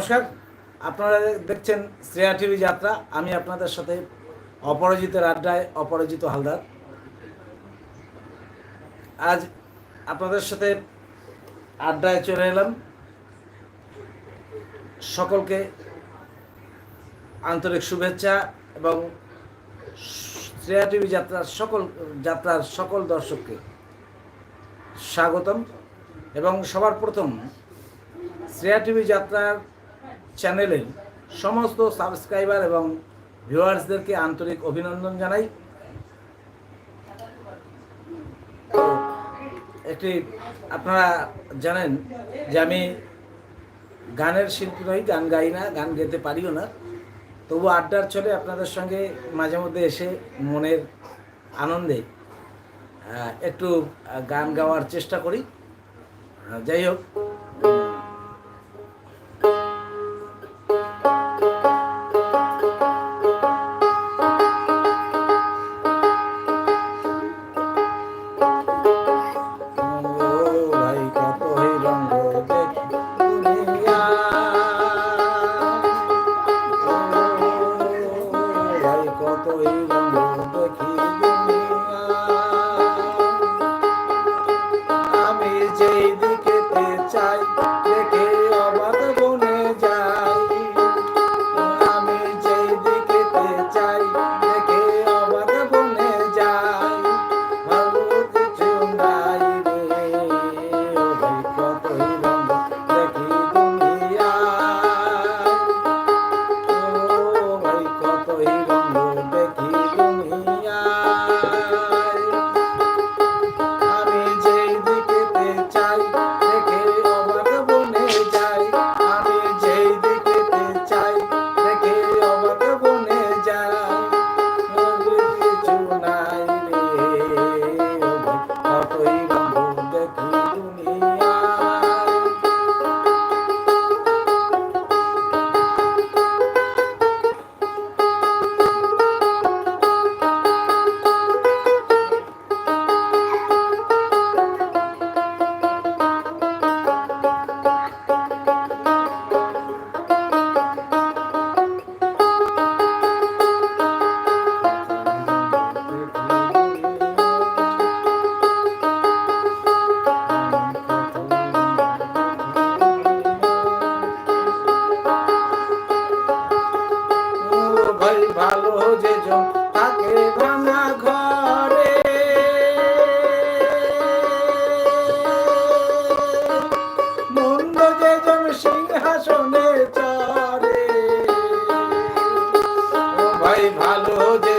নমস্কার। আপনারা দেখছেন শ্রেয়া টিভি যাত্রা। আমি আপনাদের সাথে অপরাজিতের আড্ডায় অপরাজিত হালদার। আজ আপনাদের সাথে আড্ডায় চলে এলাম। সকলকে আন্তরিক শুভেচ্ছা এবং শ্রেয়া টিভি যাত্রার সকল যাত্রার সকল দর্শককে স্বাগতম। এবং সবার প্রথম শ্রেয়া টিভি যাত্রার চ্যানেলের সমস্ত সাবস্ক্রাইবার এবং ভিউয়ার্সদেরকে আন্তরিক অভিনন্দন জানাই। একটি আপনারা জানেন যে আমি গানের শিল্পী নই, গান গাই না, গান গেতে পারিও না। তবু আড্ডার চলে আপনাদের সঙ্গে মাঝে মধ্যে এসে মনের আনন্দে একটু গান গাওয়ার চেষ্টা করি। যাই হোক ভাই ভালো যে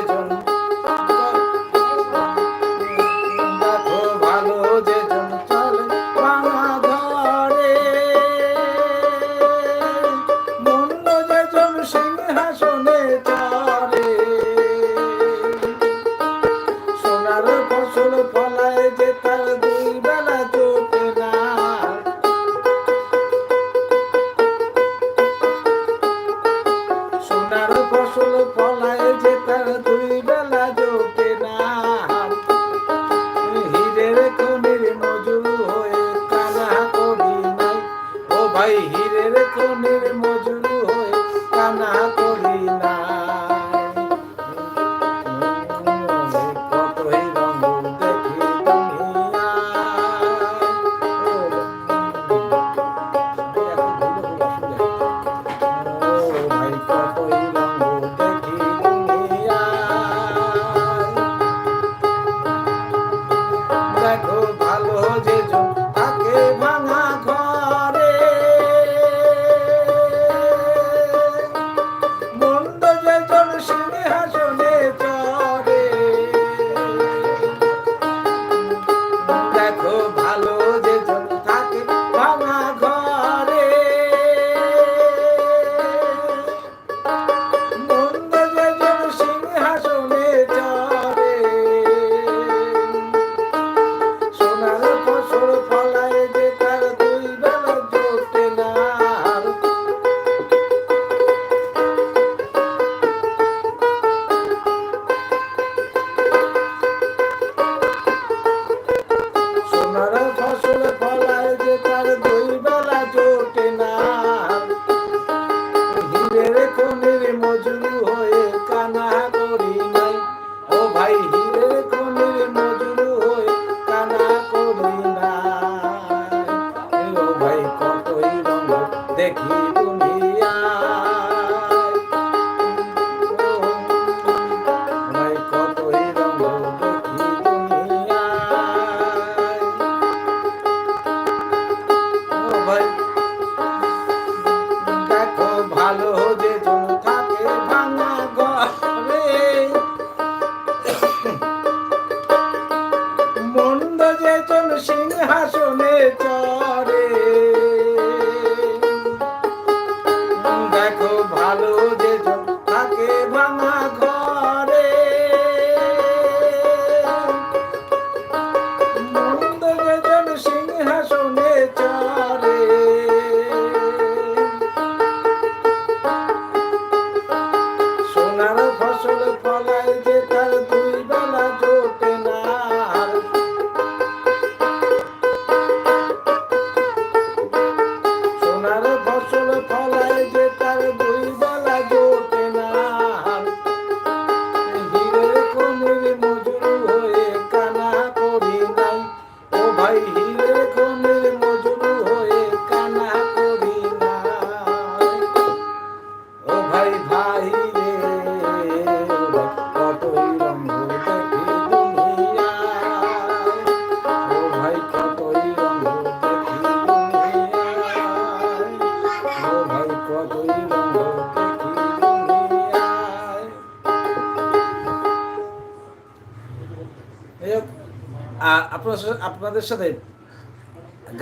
আপনাদের সাথে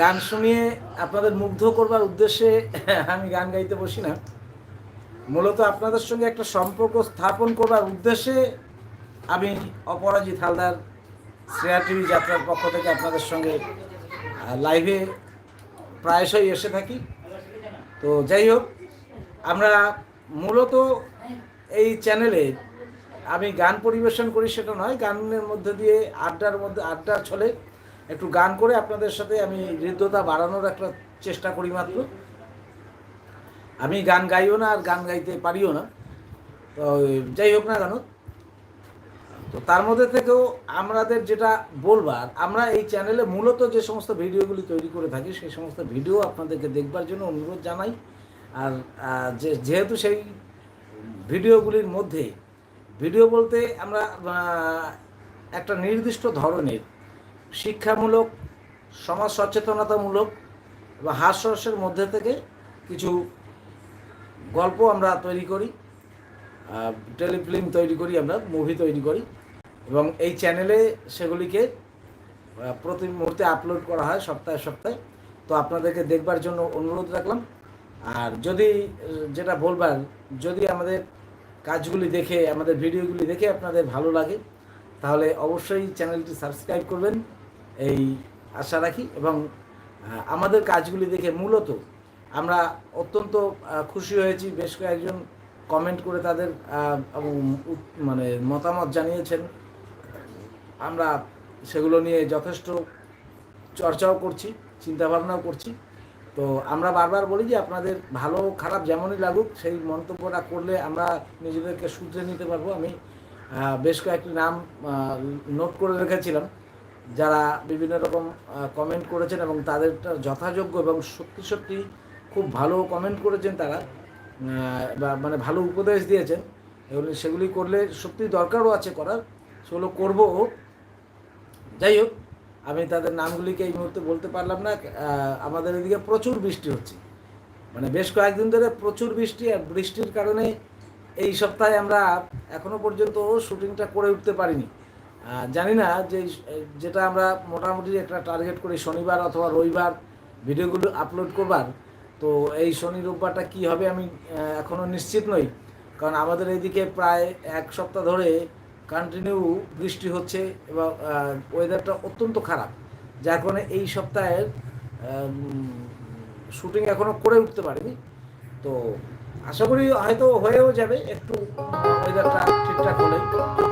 গান শুনিয়ে আপনাদের মুগ্ধ করবার উদ্দেশ্যে আমি গান গাইতে বসি না। মূলত আপনাদের সঙ্গে একটা সম্পর্ক স্থাপন করবার উদ্দেশ্যে আমি অপরাজিত হালদার শ্রেয়া টিভি যাত্রার পক্ষ থেকে আপনাদের সঙ্গে লাইভে প্রায়শই এসে থাকি। তো যাই হোক, আমরা মূলত এই চ্যানেলে আমি গান পরিবেশন করি সেটা নয়, গানের মধ্যে দিয়ে আড্ডার মধ্যে, আড্ডার ছলে একটু গান করে আপনাদের সাথে আমি হৃদ্যতা বাড়ানোর একটা চেষ্টা করি মাত্র। আমি গান গাইও না আর গান গাইতে পারিও না। তো যাই হোক না কেন, তো তার মধ্যে থেকেও আমাদের যেটা বলবার, আমরা এই চ্যানেলে মূলত যে সমস্ত ভিডিওগুলি তৈরি করে থাকি, সেই সমস্ত ভিডিও আপনাদেরকে দেখবার জন্য অনুরোধ জানাই। আর যে, যেহেতু সেই ভিডিওগুলির মধ্যে, ভিডিও বলতে আমরা একটা নির্দিষ্ট ধরনের শিক্ষামূলক, সমাজ সচেতনতামূলক এবং হাস্যরসের মধ্যে থেকে কিছু গল্প আমরা তৈরি করি টেলিফিল্ম তৈরি করি আমরা, মুভি তৈরি করি এবং এই চ্যানেলে সেগুলিকে প্রতি মুহূর্তে আপলোড করা হয় সপ্তাহে সপ্তাহে। তো আপনাদেরকে দেখবার জন্য অনুরোধ রাখলাম। আর যদি, যেটা বলবার, যদি আমাদের কাজগুলি দেখে, আমাদের ভিডিওগুলি দেখে আপনাদের ভালো লাগে, তাহলে অবশ্যই চ্যানেলটি সাবস্ক্রাইব করবেন। এই আশা রাখি এবং আমাদের কাজগুলি দেখে মূলত আমরা অত্যন্ত খুশি হয়েছি। বেশ কয়েকজন কমেন্ট করে তাদের মানে মতামত জানিয়েছেন। আমরা সেগুলো নিয়ে যথেষ্ট চর্চাও করছি, চিন্তাভাবনাও করছি। তো আমরা বারবার বলি যে আপনাদের ভালো খারাপ যেমনই লাগুক, সেই মন্তব্যটা করলে আমরা নিজেদেরকে শুধরে নিতে পারব। আমি বেশ কয়েকটি নাম নোট করে রেখেছিলাম। যারা বিভিন্ন রকম কমেন্ট করেছেন এবং তাদেরটা যথাযোগ্য এবং সত্যি সত্যি খুব ভালো কমেন্ট করেছেন তারা বা মানে ভালো উপদেশ দিয়েছেন। এগুলি সেগুলি করলে সত্যি দরকারও আছে করার, সেগুলো করব। যাই হোক, আমি তাদের নামগুলিকে এই মুহূর্তে বলতে পারলাম না আমাদের এদিকে প্রচুর বৃষ্টি হচ্ছে। মানে বেশ কয়েকদিন ধরে প্রচুর বৃষ্টি আর বৃষ্টির কারণে এই সপ্তাহে আমরা এখনও পর্যন্ত শুটিংটা করে উঠতে পারিনি। জানি না যে, যেটা আমরা মোটামুটি একটা টার্গেট করি, শনিবার অথবা রবিবার ভিডিওগুলো আপলোড করবার, তো এই শনি রোববারটা কী হবে আমি এখনও নিশ্চিত নই। কারণ আমাদের এইদিকে প্রায় এক সপ্তাহ ধরে কন্টিনিউ বৃষ্টি হচ্ছে এবং ওয়েদারটা অত্যন্ত খারাপ। যার কারণে এই সপ্তাহের শুটিং এখনও করে উঠতে পারিনি। তো আশা করি হয়তো হয়েও যাবে, একটু ওয়েদারটা ঠিকঠাক হলে।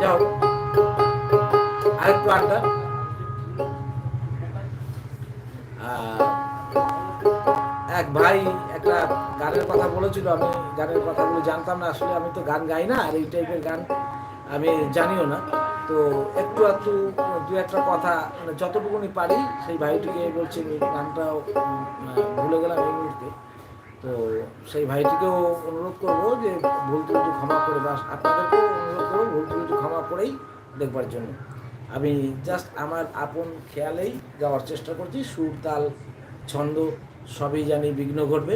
যাও আরেকটু আড্ডা এক ভাই একটা গানের কথা বলেছিল, আমি গানের কথাগুলো জানতাম না, আসলে আমি তো গান গাই না, আর এই টাইপের গান আমি জানিও না। তো একটু একটু দু একটা কথা মানে যতটুকুনি পারি, সেই ভাইটিকে বলছি গানটাও ভুলে গেলাম এই মুহূর্তে। তো সেই ভাইটিকেও অনুরোধ করব যে ভুল ত্রুটি ক্ষমা করে বা আপনাদেরকেও অনুরোধ করব ভুল ত্রুটি ক্ষমা করেই দেখবার জন্য। আমি জাস্ট আমার আপন খেয়ালেই গাওয়ার চেষ্টা করছি। সুর, তাল, ছন্দ সবই জানি বিঘ্ন ঘটবে।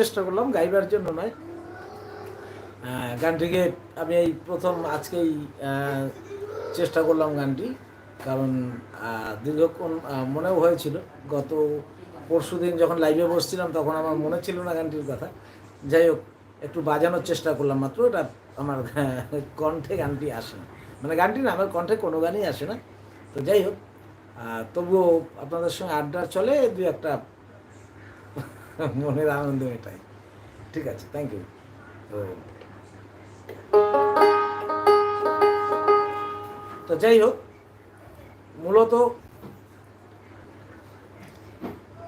চেষ্টা করলাম, গাইবার জন্য নয়। গানটিকে আমি এই প্রথম আজকেই চেষ্টা করলাম গানটি, কারণ দীর্ঘক্ষণ মনেও হয়েছিল। গত পরশু দিন যখন লাইভে বসছিলাম, তখন আমার মনে ছিল না গানটির কথা। যাই হোক, একটু বাজানোর চেষ্টা করলাম মাত্র, এটা আমার, কণ্ঠে গানটি আসে না। মানে গানটি না, আমার কণ্ঠে কোনো গানই আসে না। তো যাই হোক তবুও আপনাদের সঙ্গে আড্ডা চলে দু একটা মনের আনন্দ এটাই। ঠিক আছে থ্যাংক ইউ তো যাই হোক, মূলত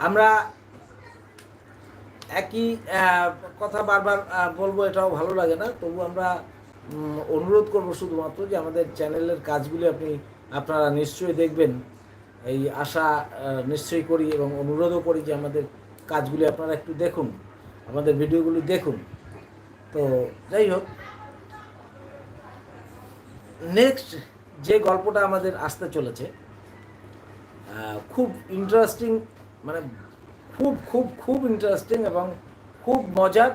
আমরা একই কথা বারবার বলব, এটাও ভালো লাগে না। তবু আমরা অনুরোধ করব শুধুমাত্র যে আমাদের চ্যানেলের কাজগুলি আপনি, আপনারা নিশ্চয়ই দেখবেন। এই আশা নিশ্চয়ই করি এবং অনুরোধও করি যে আমাদের কাজগুলি আপনারা একটু দেখুন, আমাদের ভিডিওগুলি দেখুন। তো যাই হোক নেক্সট যে গল্পটা আমাদের আসতে চলেছে খুব ইন্টারেস্টিং মানে খুব খুব খুব ইন্টারেস্টিং এবং খুব মজার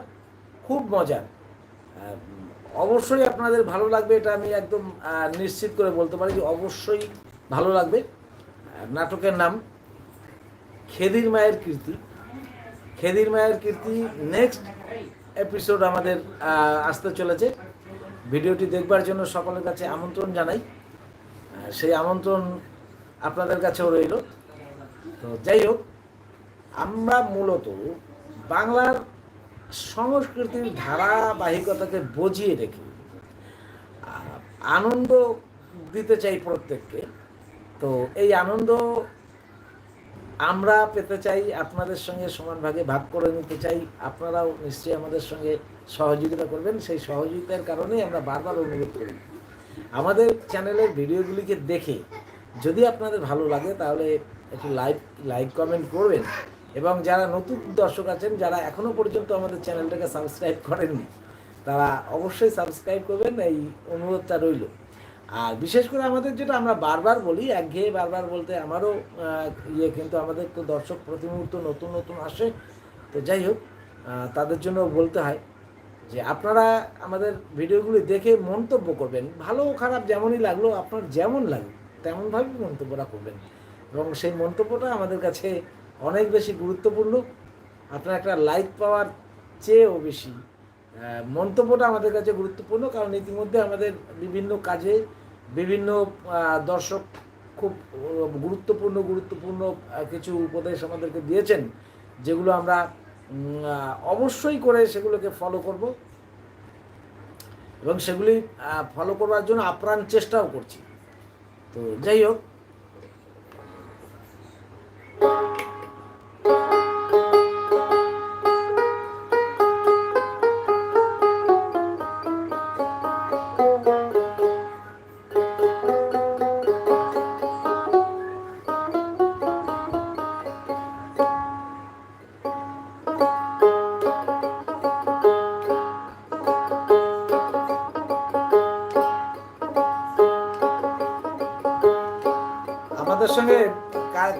খুব মজার। অবশ্যই আপনাদের ভালো লাগবে এটা আমি একদম নিশ্চিত করে বলতে পারি যে অবশ্যই ভালো লাগবে। নাটকের নাম খেদির মায়ের কীর্তি। খেদির মায়ের কীর্তি নেক্সট এপিসোড আমাদের আসতে চলেছে। ভিডিওটি দেখবার জন্য সকলের কাছে আমন্ত্রণ জানাই। সেই আমন্ত্রণ আপনাদের কাছেও রইল। তো যাই হোক, আমরা মূলত বাংলার সংস্কৃতির ধারাবাহিকতাকে বজিয়ে রেখে আনন্দ দিতে চাই প্রত্যেককে। তো এই আনন্দ আমরা পেতে চাই, আপনাদের সঙ্গে সমান ভাগে ভাগ করে নিতে চাই, আপনারাও নিশ্চয়ই আমাদের সঙ্গে সহযোগিতা করবেন। সেই সহযোগিতার কারণেই আমরা বারবার অনুরোধ করি। আমাদের চ্যানেলের ভিডিওগুলিকে দেখে যদি আপনাদের ভালো লাগে, তাহলে একটু লাইক লাইক কমেন্ট করবেন। এবং যারা নতুন দর্শক আছেন, যারা এখনও পর্যন্ত আমাদের চ্যানেলটাকে সাবস্ক্রাইব করেননি, তারা অবশ্যই সাবস্ক্রাইব করবেন। এই অনুরোধটা রইল। আর বিশেষ করে আমাদের যেটা আমরা বারবার বলি, একঘেয়ে বারবার বলতে আমারও ইয়ে কিন্তু আমাদের তো দর্শক প্রতি মুহূর্ত নতুন নতুন আসে। তো যাই হোক তাদের জন্য বলতে হয় যে আপনারা আমাদের ভিডিওগুলি দেখে মন্তব্য করবেন। ভালো খারাপ যেমনই লাগল, আপনার যেমন লাগবে তেমনভাবেই মন্তব্যটা করবেন। এবং সেই মন্তব্যটা আমাদের কাছে অনেক বেশি গুরুত্বপূর্ণ। আপনার একটা লাইক পাওয়ার চেয়েও বেশি। মন্তব্যটা আমাদের কাছে গুরুত্বপূর্ণ, কারণ ইতিমধ্যে আমাদের বিভিন্ন কাজে বিভিন্ন দর্শক খুব গুরুত্বপূর্ণ গুরুত্বপূর্ণ কিছু উপদেশ আমাদেরকে দিয়েছেন, যেগুলো আমরা অবশ্যই করে সেগুলোকে ফলো করব এবং সেগুলি ফলো করবার জন্য আপ্রাণ চেষ্টাও করছি। তো যাই হোক।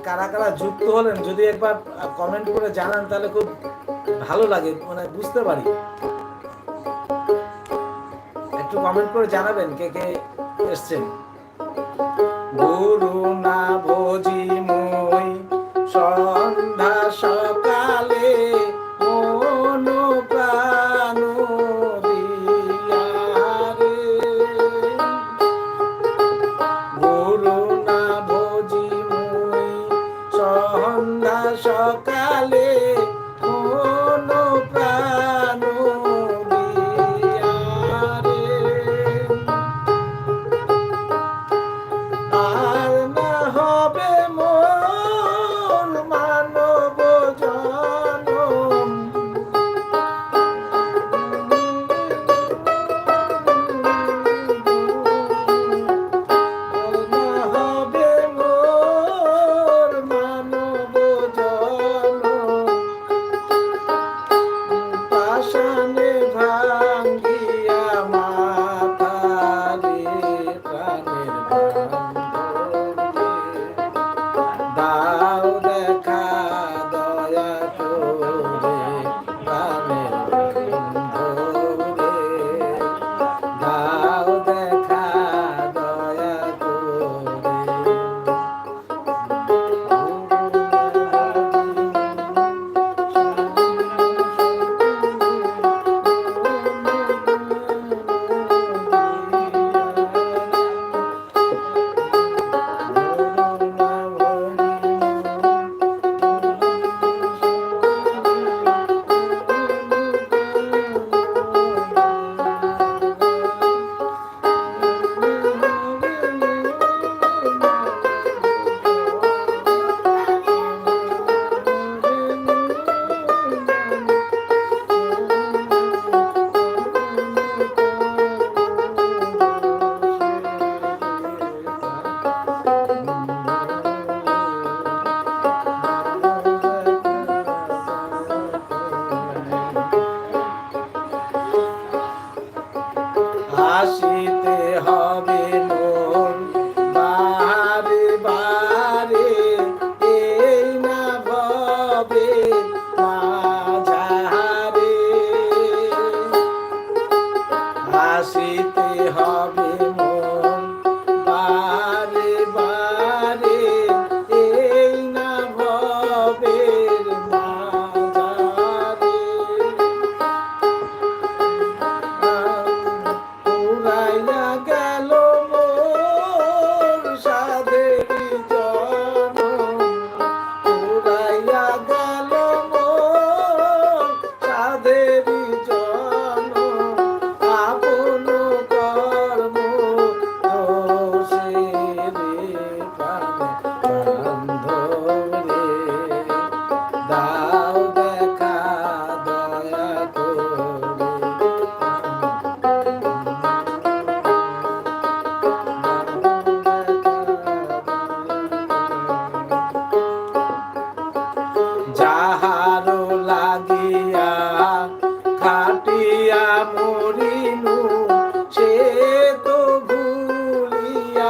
কারা কারা যুক্ত হলেন, যদি একবার কমেন্ট করে জানান, তাহলে খুব ভালো লাগে মানে বুঝতে পারি। একটু কমেন্ট করে জানাবেন কে কে এসছেন।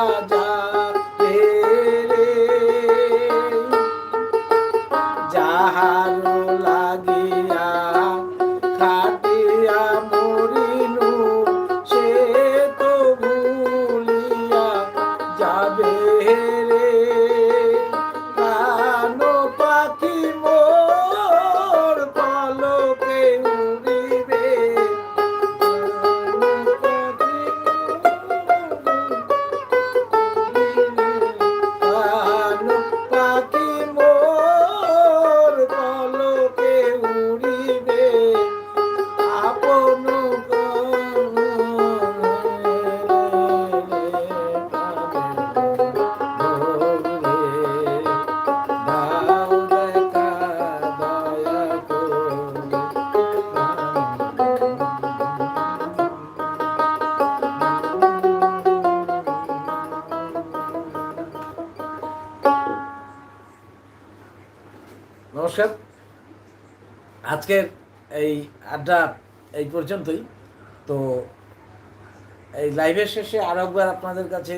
하나, আজকের এই আড্ডা এই পর্যন্তই। তো এই লাইভের শেষে আরও একবার আপনাদের কাছে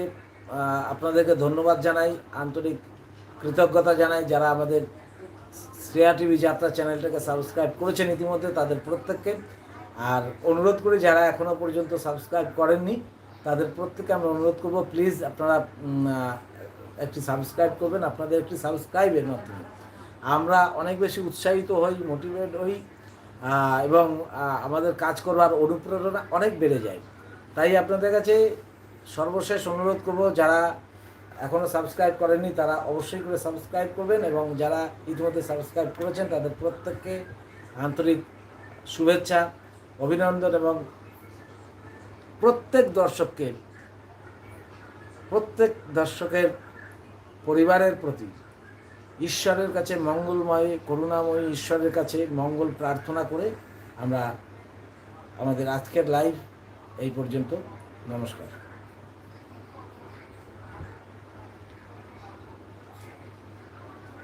আপনাদেরকে ধন্যবাদ জানাই, আন্তরিক কৃতজ্ঞতা জানাই যারা আমাদের শ্রেয়া টিভি যাত্রা চ্যানেলটাকে সাবস্ক্রাইব করেছেন ইতিমধ্যে তাদের প্রত্যেককে। আর অনুরোধ করি যারা এখনও পর্যন্ত সাবস্ক্রাইব করেননি, তাদের প্রত্যেককে আমরা অনুরোধ করব প্লিজ আপনারা একটি সাবস্ক্রাইব করবেন, আপনাদের একটি সাবস্ক্রাইবের মাধ্যমে। আমরা অনেক বেশি উৎসাহিত হই মোটিভেট হই এবং আমাদের কাজ করবার অনুপ্রেরণা অনেক বেড়ে যায়। তাই আপনাদের কাছে সর্বশেষ অনুরোধ করব, যারা এখনও সাবস্ক্রাইব করেননি, তারা অবশ্যই করে সাবস্ক্রাইব করবেন এবং যারা ইতিমধ্যে সাবস্ক্রাইব করেছেন, তাদের প্রত্যেককে আন্তরিক শুভেচ্ছা, অভিনন্দন এবং প্রত্যেক দর্শককে, প্রত্যেক দর্শকের পরিবারের প্রতি ঈশ্বরের কাছে মঙ্গলময়, করুণাময় ঈশ্বরের কাছে মঙ্গল প্রার্থনা করে আমরা আমাদের আজকের লাইভ এই পর্যন্ত। নমস্কার।